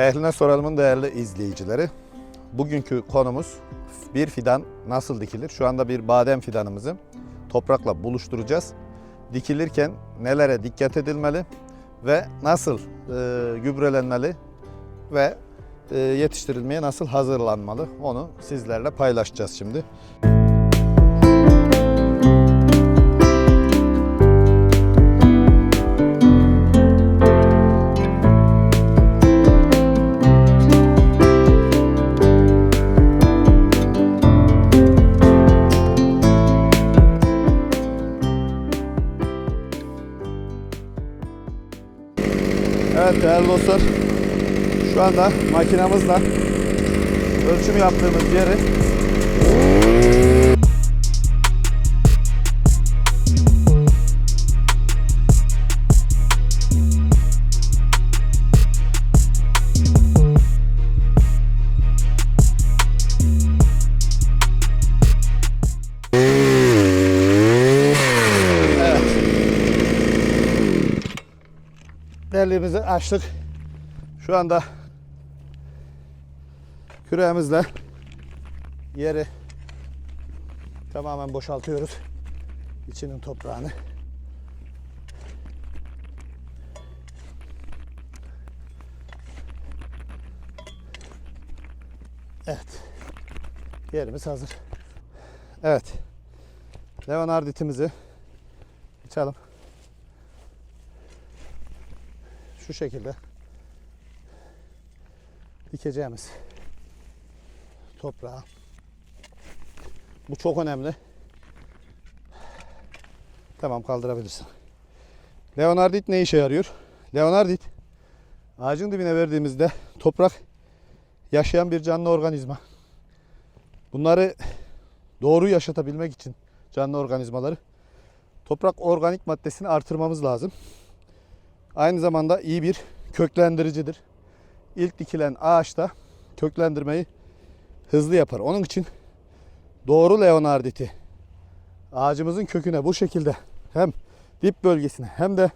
Ehline soralımın değerli izleyicileri. Bugünkü konumuz bir fidan nasıl dikilir? Şu anda bir badem fidanımızı toprakla buluşturacağız. Dikilirken nelere dikkat edilmeli ve nasıl e, gübrelenmeli ve e, yetiştirilmeye nasıl hazırlanmalı onu sizlerle paylaşacağız şimdi. Evet değerli dostlar. Şu anda makinamızla ölçüm yaptığımız yeri Deliğimizi açtık. Şu anda küreğimizle yeri tamamen boşaltıyoruz. İçinin toprağını. Evet. Yerimiz hazır. Evet. Leonarditimizi açalım. Şu şekilde dikeceğimiz toprağa. Bu çok önemli. Tamam kaldırabilirsin. Leonardit ne işe yarıyor? Leonardit ağacın dibine verdiğimizde toprak yaşayan bir canlı organizma. Bunları doğru yaşatabilmek için canlı organizmaları toprak organik maddesini artırmamız lazım. Aynı zamanda iyi bir köklendiricidir. İlk dikilen ağaçta köklendirmeyi hızlı yapar. Onun için doğru leonarditi ağacımızın köküne bu şekilde hem dip bölgesine hem de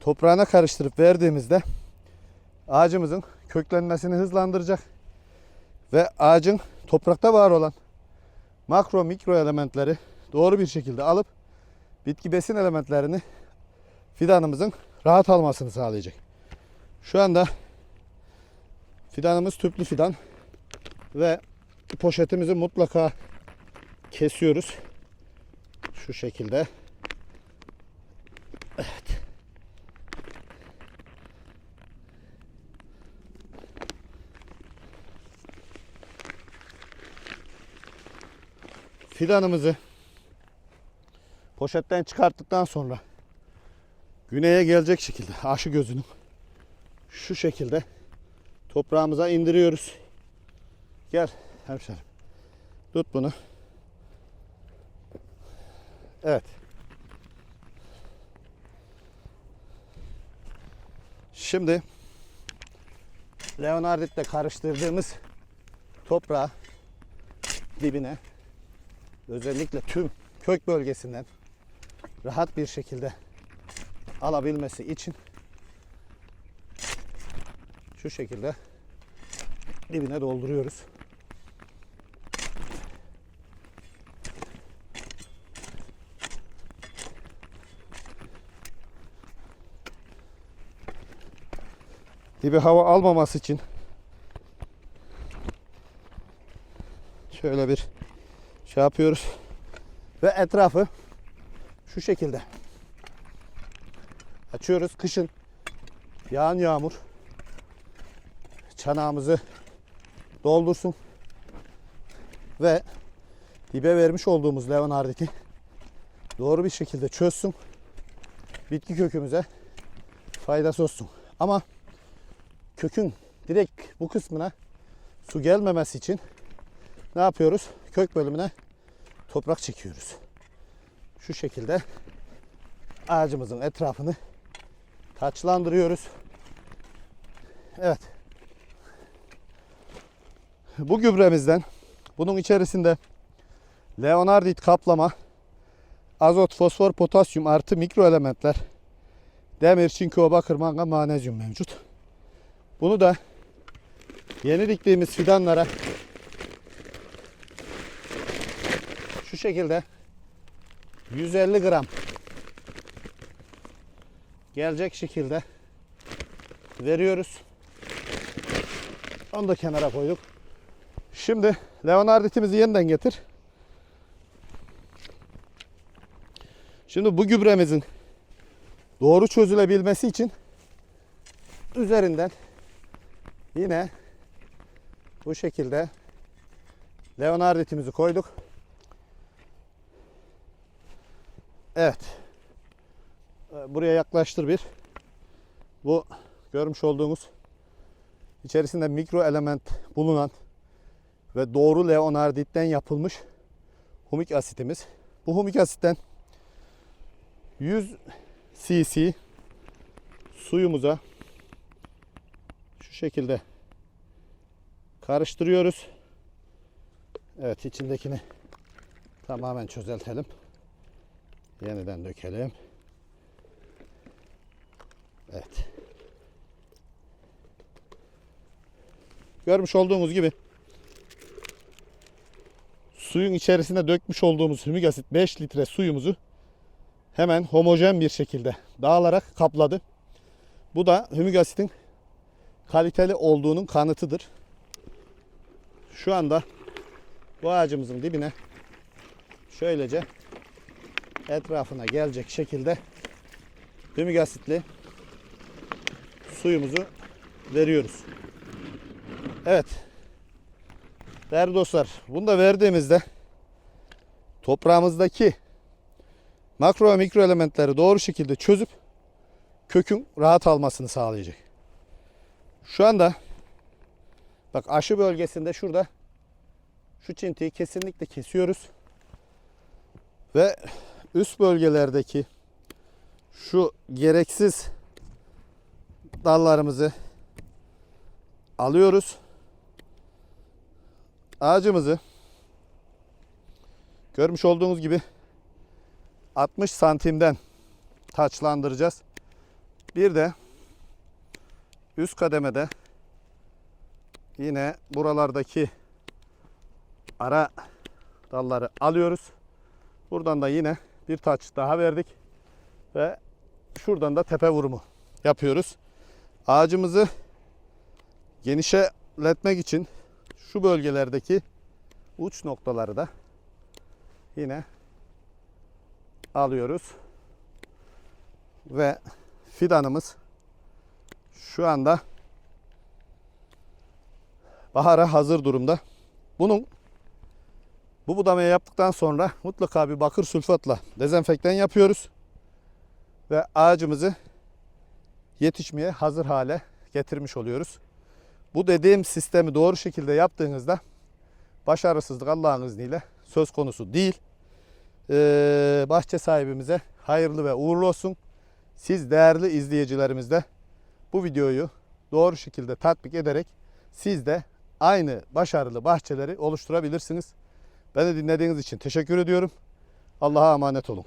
toprağına karıştırıp verdiğimizde ağacımızın köklenmesini hızlandıracak ve ağacın toprakta var olan makro mikro elementleri doğru bir şekilde alıp bitki besin elementlerini fidanımızın rahat almasını sağlayacak. Şu anda fidanımız tüplü fidan ve poşetimizi mutlaka kesiyoruz. Şu şekilde. Evet. Fidanımızı poşetten çıkarttıktan sonra güneye gelecek şekilde aşı gözünü şu şekilde toprağımıza indiriyoruz. Gel hemşerim. Tut bunu. Evet. Şimdi Leonarditle karıştırdığımız toprağı dibine özellikle tüm kök bölgesinden rahat bir şekilde alabilmesi için şu şekilde dibine dolduruyoruz. Dibi hava almaması için şöyle bir şey yapıyoruz ve etrafı şu şekilde açıyoruz. Kışın yağan yağmur çanağımızı doldursun ve dibe vermiş olduğumuz leonarditi doğru bir şekilde çözsün. Bitki kökümüze faydası olsun. Ama kökün direkt bu kısmına su gelmemesi için ne yapıyoruz? Kök bölümüne toprak çekiyoruz. Şu şekilde ağacımızın etrafını taçlandırıyoruz. Evet. Bu gübremizden bunun içerisinde leonardit kaplama, azot, fosfor, potasyum artı mikro elementler, demir, çinko, bakır, mangan, manezyum mevcut. Bunu da yeni diktiğimiz fidanlara şu şekilde 150 gram gelecek şekilde veriyoruz. Onu da kenara koyduk. Şimdi Leonarditimizi yeniden getir. Şimdi bu gübremizin doğru çözülebilmesi için üzerinden yine bu şekilde Leonarditimizi koyduk. Evet. Ee, Buraya yaklaştır bir. Bu görmüş olduğunuz içerisinde mikro element bulunan ve doğru leonarditten yapılmış humik asitimiz. Bu humik asitten 100 cc suyumuza şu şekilde karıştırıyoruz. Evet içindekini tamamen çözeltelim. Yeniden dökelim. Evet. Görmüş olduğunuz gibi suyun içerisine dökmüş olduğumuz hümik asit 5 litre suyumuzu hemen homojen bir şekilde dağılarak kapladı. Bu da hümik asitin kaliteli olduğunun kanıtıdır. Şu anda bu ağacımızın dibine şöylece etrafına gelecek şekilde hümik asitli suyumuzu veriyoruz. Evet. Değerli dostlar, bunu da verdiğimizde toprağımızdaki makro ve mikro elementleri doğru şekilde çözüp kökün rahat almasını sağlayacak. Şu anda bak aşı bölgesinde şurada şu çintiyi kesinlikle kesiyoruz. Ve üst bölgelerdeki şu gereksiz dallarımızı alıyoruz. Ağacımızı görmüş olduğunuz gibi 60 santimden taçlandıracağız. Bir de üst kademede yine buralardaki ara dalları alıyoruz. Buradan da yine bir taç daha verdik ve şuradan da tepe vurumu yapıyoruz. Ağacımızı genişletmek için şu bölgelerdeki uç noktaları da yine alıyoruz. Ve fidanımız şu anda bahara hazır durumda. Bunun bu budamayı yaptıktan sonra mutlaka bir bakır sülfatla dezenfektan yapıyoruz. Ve ağacımızı yetişmeye hazır hale getirmiş oluyoruz. Bu dediğim sistemi doğru şekilde yaptığınızda başarısızlık Allah'ın izniyle söz konusu değil. Ee, bahçe sahibimize hayırlı ve uğurlu olsun. Siz değerli izleyicilerimiz de bu videoyu doğru şekilde tatbik ederek siz de aynı başarılı bahçeleri oluşturabilirsiniz. Beni dinlediğiniz için teşekkür ediyorum. Allah'a emanet olun.